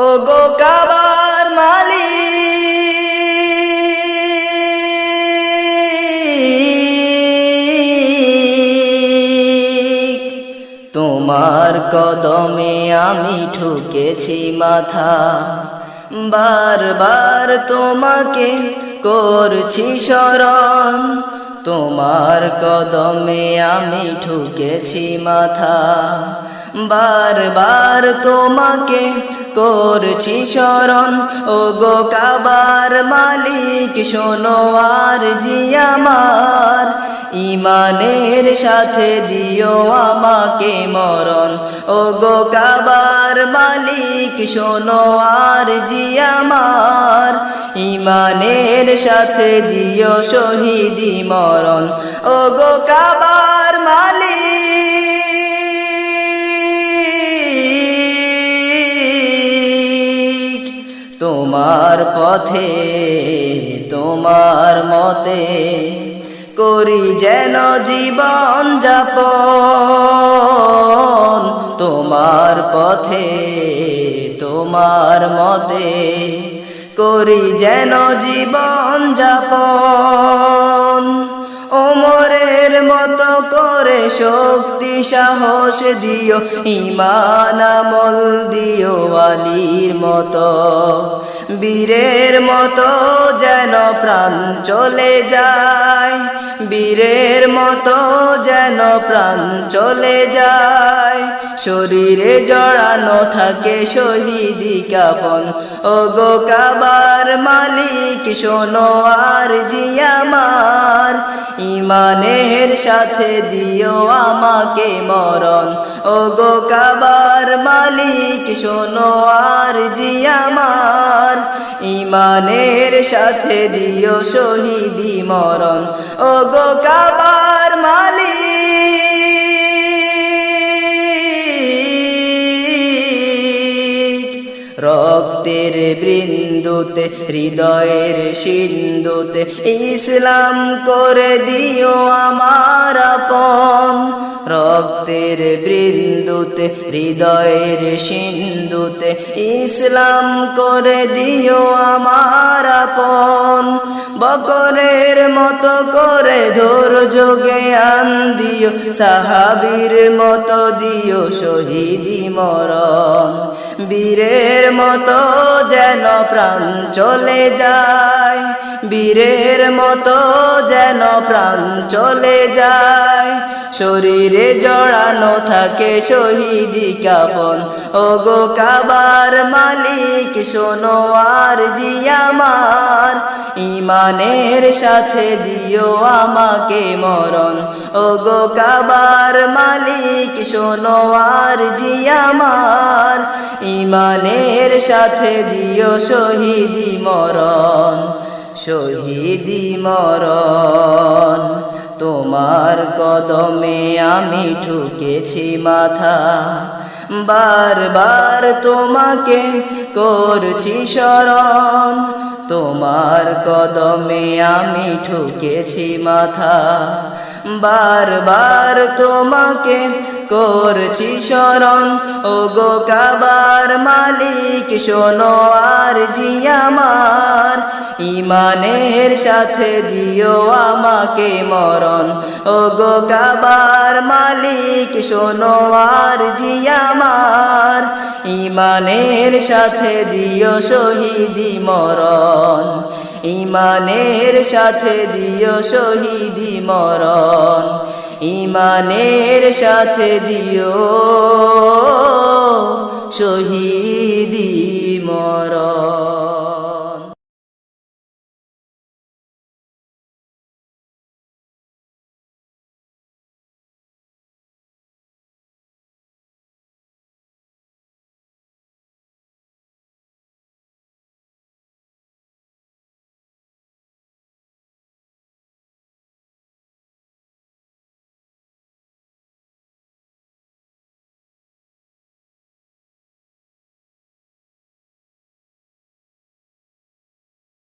ও গো কাবার মালিক, তোমার কদমে আমি ঠুকেছি মাথা। বারবার তোমাকে করছি স্মরণ। তোমার কদমে আমি ঠুকেছি মাথা। বারবার তোমাকে করছি স্মরণ ও গো কাবার মালিক, শোনো আর জি আমার। ইমানের সাথে দিও আমাকে মরণ। ও গো কাবার মালিক, শোনো আর জি আমার। ইমানের সাথে দিও শহীদি মরণ। ও গো কাবার মালিক তোমার পথে, তোমার মতে করি যেন জীবন যাপন। তোমার পথে, তোমার মতে করি যেন জীবন যাপন। ওমরের মতো করে শক্তি সাহস দিও ইমান আমল দিও আলীর মতো। বীরের মতো যেন প্রাণ চলে যায় যেন প্রাণ চলে যায়। শরীরে জড়ানো থাকে শহীদি কাফন। ও গো কাবার মালিক, শোনো আর জিয়ামার ইমানের সাথে দিও আমাকে মরণ। ও গো কাবার মালিক, শোনো আর জি আমার। ইমানের সাথে দিও শহীদি মরণ। ও গো কাবার মালিক, রক্তের বৃন্দুতে, হৃদয়ের সিন্ধুতে ইসলাম করে দিও আমার আপন। রক্তের বৃন্দুতে হৃদয়ের সিন্ধুতে ইসলাম করে দিও আমার আপন। বকরের মতো করে ধর যোগে আন দিও, সাহাবীর মতো দিও শহীদি মরণ। বীরের মতো যেন প্রাণ চলে যায় বীরের মতো যেন প্রাণ চলে যায়। শরীরে জড়ানো থাকে শহীদি কাফন। ও গো কাবার মালিক, শোনো আর জি আমার। ইমানের সাথে দিও আমাকে মরণ। ও গো কাবার মালিক, শোনো আর জি আমার। ইমানের সাথে দিও শহীদি মরণ। শহীদি মরণ। তোমার কদমে আমি ঠুকেছি মাথা। বারবার তোমাকে করছি স্মরণ। তোমার কদমে আমি ঠুকেছি মাথা। বারবার তোমাকে করছি শরণ। ও গো কাবার মালিক, শোনো আর জি আমার। ইমানের সাথে দিও আমাকে মরণ। ও গো কাবার মালিক, শোনো আর জি আমার। ইমানের সাথে দিও শহীদি মরণ। ইমানের সাথে দিও শহীদি মরণ। ইমানের সাথে দিও শহীদি